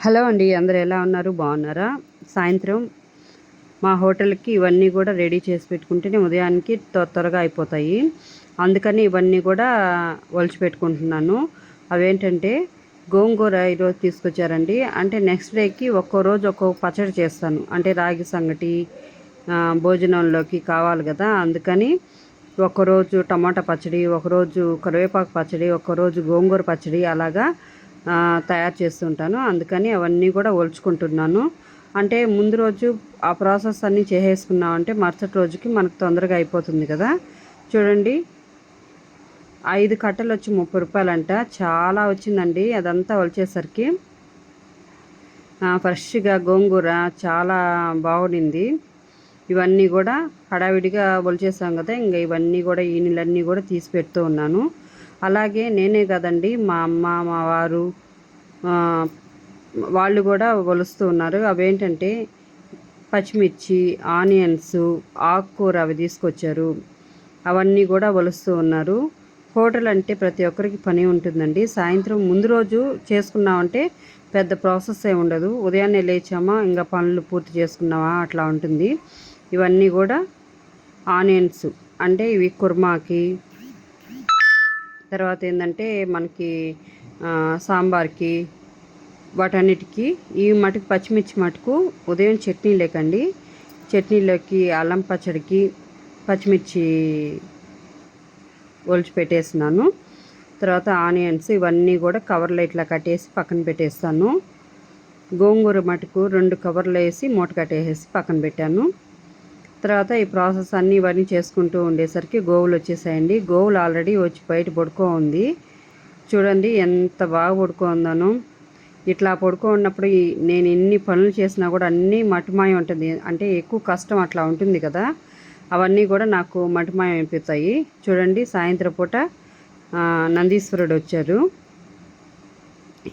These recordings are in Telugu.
హలో అండి అందరు ఎలా ఉన్నారు? బాగున్నారా? సాయంత్రం మా హోటల్కి ఇవన్నీ కూడా రెడీ చేసి పెట్టుకుంటేనే ఉదయానికి త్వర త్వరగా అయిపోతాయి. అందుకని ఇవన్నీ కూడా ఒలిచి పెట్టుకుంటున్నాను. అవేంటంటే గోంగూర ఈరోజు తీసుకొచ్చారండి. అంటే నెక్స్ట్ డేకి ఒక్కో రోజు ఒక్కొక్క పచ్చడి చేస్తాను. అంటే రాగి సంగటి భోజనంలోకి కావాలి కదా. అందుకని ఒకరోజు టమాటా పచ్చడి ఒకరోజు కరివేపాకు పచ్చడి ఒకరోజు గోంగూర పచ్చడి అలాగా తయారు చేస్తుంటాను. అందుకని అవన్నీ కూడా ఒలుచుకుంటున్నాను. అంటే ముందు రోజు ఆ ప్రాసెస్ అన్నీ చేసేసుకున్నామంటే మరుసటి రోజుకి మనకు తొందరగా అయిపోతుంది కదా. చూడండి. ఐదు కట్టలు వచ్చి ముప్పై రూపాయలంట. చాలా వచ్చిందండి. అదంతా ఒలిచేసరికి. ఫ్రెష్గా గోంగూర చాలా బాగుండింది ఇవన్నీ కూడా హడావిడిగా ఒలిచేసాం కదా. ఇంకా ఇవన్నీ కూడా ఈ నీళ్ళన్నీ కూడా తీసి పెడుతూ ఉన్నాను. అలాగే నేనే కదండి మా అమ్మ మా వారు వాళ్ళు కూడా కొలుస్తూ ఉన్నారు. అవేంటంటే పచ్చిమిర్చి ఆనియన్స్ ఆకుకూర అవి తీసుకొచ్చారు. అవన్నీ కూడా వలుస్తూ ఉన్నారు. హోటల్ అంటే ప్రతి ఒక్కరికి పని ఉంటుందండి. సాయంత్రం ముందు రోజు చేసుకున్నామంటే పెద్ద ప్రాసెస్ ఏ ఉండదు. ఉదయాన్నే లేచామా ఇంకా పనులు పూర్తి చేసుకున్నామా అట్లా ఉంటుంది. ఇవన్నీ కూడా ఆనియన్స్ అంటే ఇవి కుర్మాకి తర్వాత ఏంటంటే మనకి సాంబార్కి వాటన్నిటికీ ఈ మటుకు పచ్చిమిర్చి మటుకు ఉదయం చట్నీ లేకండి చట్నీలోకి అల్లం పచ్చడికి పచ్చిమిర్చి ఒలిచి పెట్టేస్తున్నాను. తర్వాత ఆనియన్స్ ఇవన్నీ కూడా కవర్లో ఇట్లా కట్టేసి పక్కన పెట్టేస్తాను. గోంగూర మటుకు రెండు కవర్లు వేసి మూట కట్టేసి పక్కన పెట్టాను. తర్వాత ఈ ప్రాసెస్ అన్నీ ఇవన్నీ చేసుకుంటూ ఉండేసరికి గోవులు వచ్చేసాయండి. గోవులు ఆల్రెడీ వచ్చి బయట పడుకో ఉంది. చూడండి ఎంత బాగా పడుకో ఉందను. ఇట్లా పడుకో ఉన్నప్పుడు ఈ- నేను ఎన్ని పనులు చేసినా కూడా అన్నీ మటుమాయం ఉంటుంది. అంటే ఎక్కువ కష్టం అట్లా ఉంటుంది కదా. అవన్నీ కూడా నాకు మటుమాయం అయిపోతాయి. చూడండి సాయంత్రం పూట నందీశ్వరుడు వచ్చారు.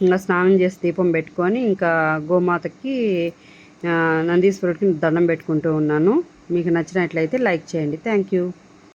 ఇంకా స్నానం చేసి దీపం పెట్టుకొని ఇంకా గోమాతకి నందీశ్వరుడికి దండం పెట్టుకుంటూ ఉన్నాను. మీకు నచ్చినట్లయితే లైక్ చేయండి. Thank you